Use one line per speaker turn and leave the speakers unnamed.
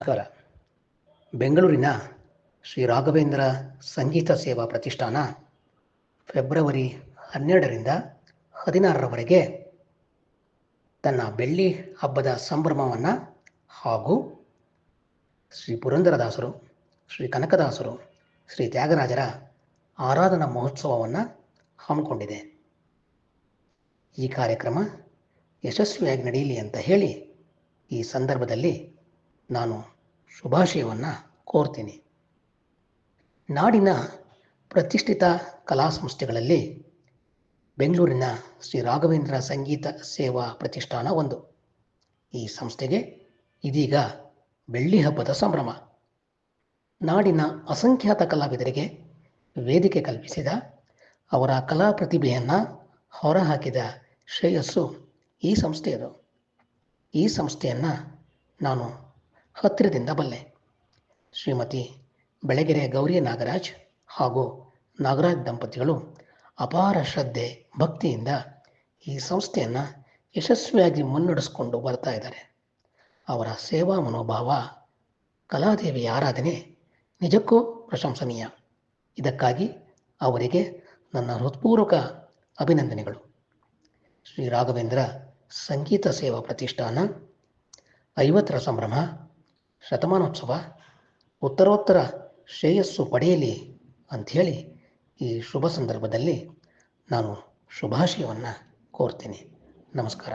ನಮಸ್ಕಾರ ಬೆಂಗಳೂರಿನ ಶ್ರೀ ರಾಘವೇಂದ್ರ ಸಂಗೀತ ಸೇವಾ ಪ್ರತಿಷ್ಠಾನ ಫೆಬ್ರವರಿ ಹನ್ನೆರಡರಿಂದ ಹದಿನಾರರವರೆಗೆ ತನ್ನ ಬೆಳ್ಳಿ ಹಬ್ಬದ ಸಂಭ್ರಮವನ್ನು ಹಾಗೂ ಶ್ರೀ ಪುರಂದರದಾಸರು, ಶ್ರೀ ಕನಕದಾಸರು, ಶ್ರೀ ತ್ಯಾಗರಾಜರ ಆರಾಧನಾ ಮಹೋತ್ಸವವನ್ನು ಹಮ್ಮಿಕೊಂಡಿದೆ. ಈ ಕಾರ್ಯಕ್ರಮ ಯಶಸ್ವಿಯಾಗಿ ನಡೆಯಲಿ ಅಂತ ಹೇಳಿ ಈ ಸಂದರ್ಭದಲ್ಲಿ ನಾನು ಶುಭಾಶಯವನ್ನು ಕೋರ್ತೀನಿ. ನಾಡಿನ ಪ್ರತಿಷ್ಠಿತ ಕಲಾ ಸಂಸ್ಥೆಗಳಲ್ಲಿ ಬೆಂಗಳೂರಿನ ಶ್ರೀ ರಾಘವೇಂದ್ರ ಸಂಗೀತ ಸೇವಾ ಪ್ರತಿಷ್ಠಾನ ಒಂದು. ಈ ಸಂಸ್ಥೆಗೆ ಇದೀಗ ಬೆಳ್ಳಿ ಹಬ್ಬದ ಸಂಭ್ರಮ. ನಾಡಿನ ಅಸಂಖ್ಯಾತ ಕಲಾವಿದರಿಗೆ ವೇದಿಕೆ ಕಲ್ಪಿಸಿದ ಅವರ ಕಲಾ ಪ್ರತಿಭೆಯನ್ನು ಹೊರಹಾಕಿದ ಶ್ರೇಯಸ್ಸು ಈ ಸಂಸ್ಥೆಯದು. ಈ ಸಂಸ್ಥೆಯನ್ನು ನಾನು ಹತ್ತಿರದಿಂದ ಬಲ್ಲೆ ಶ್ರೀಮತಿ ಬೆಳಗೆರೆ ಗೌರಿ ನಾಗರಾಜ್ ಹಾಗೂ ನಾಗರಾಜ್ ದಂಪತಿಗಳು ಅಪಾರ ಶ್ರದ್ಧೆ, ಭಕ್ತಿಯಿಂದ ಈ ಸಂಸ್ಥೆಯನ್ನು ಯಶಸ್ವಿಯಾಗಿ ಮುನ್ನಡೆಸಿಕೊಂಡು ಬರ್ತಾ ಇದ್ದಾರೆ. ಅವರ ಸೇವಾ ಮನೋಭಾವ, ಕಲಾದೇವಿಯ ಆರಾಧನೆ ನಿಜಕ್ಕೂ ಪ್ರಶಂಸನೀಯ. ಇದಕ್ಕಾಗಿ ಅವರಿಗೆ ನನ್ನ ಹೃತ್ಪೂರ್ವಕ ಅಭಿನಂದನೆಗಳು. ಶ್ರೀ ರಾಘವೇಂದ್ರ ಸಂಗೀತ ಸೇವಾ ಪ್ರತಿಷ್ಠಾನ ಐವತ್ತರ ಸಂಭ್ರಮ ಶತಮಾನೋತ್ಸವ ಉತ್ತರೋತ್ತರ ಶ್ರೇಯಸ್ಸು ಪಡೆಯಲಿ ಅಂಥೇಳಿ ಈ ಶುಭ ಸಂದರ್ಭದಲ್ಲಿ ನಾನು ಶುಭಾಶಯವನ್ನು ಕೋರ್ತೀನಿ. ನಮಸ್ಕಾರ.